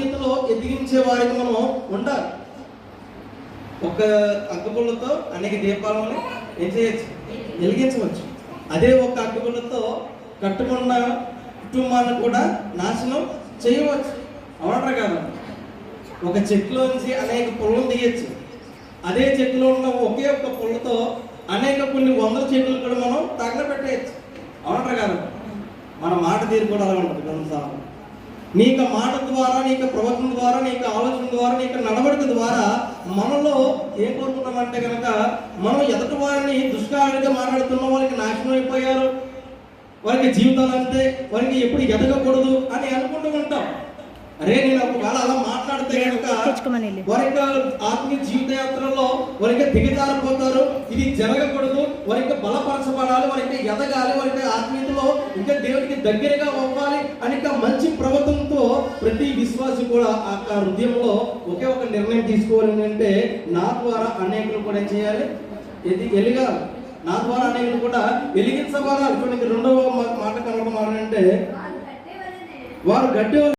ఆత్మీయతలో ఎదిగించే వారికి మనం ఉండాలి. ఒక అగ్గిపుల్లతో అనేక దీపాలను ఏం చేయొచ్చు? వెలిగించవచ్చు. అదే ఒక అగ్గిపుల్లతో కట్టుకున్న కుటుంబాన్ని కూడా నాశనం చేయవచ్చు. అవునరా కదా? ఒక చెట్టులోంచి అనేక పుల్లలు తీయచ్చు. అదే చెట్టులో ఉన్న ఒకే ఒక్క పుల్లతో అనేక కొన్ని వందల చెట్లు కూడా మనం తగలబెట్టేయచ్చు. అవునరా కదా? మన మాట తీరు కూడా అలా ఉంటుంది. కొన్నిసార్లు నీకు మాట ద్వారా నీకు ప్రవచన ద్వారా నీకు ఆలోచన ద్వారా నీకు నడవడిక ద్వారా మనలో ఏం కోరుకున్నామంటే కనుక మనం ఎదుటి వారిని దుష్కారంగా మాట్లాడుతున్న వాళ్ళకి నాశనం అయిపోయారు. వారికి జీవితాలు అంతే వారికి ఎప్పుడు ఎదగకూడదు అని అనుకుంటూ ఉంటాం. అరే నేను ఒకవేళ అలా మాట్లాడితే కనుక. వారి యొక్క ఆత్మీయ జీవిత యాత్రలో వారికి దిగజారిపోతారు. ఇది జరగకూడదు. వారికి బలపరచబడాలి వారికి ఎదగాలి వారికి ఆత్మీయతలో ఇంకా దేవునికి దగ్గరగా అవ్వాలి అని ఇంకా మంచి ప్రవర్తనతో ప్రతి విశ్వాసి కూడా ఆ హృదయంలో ఒకే ఒక నిర్ణయం తీసుకోవాలి అంటే నా ద్వారా అనేకులు కూడా చేయాలి? ఇది ఎలిగాలి నా ద్వారా అనేకులు కూడా వెలిగించబడాలి. రెండవ మాట కనబడడం అంటే వారు గట్టి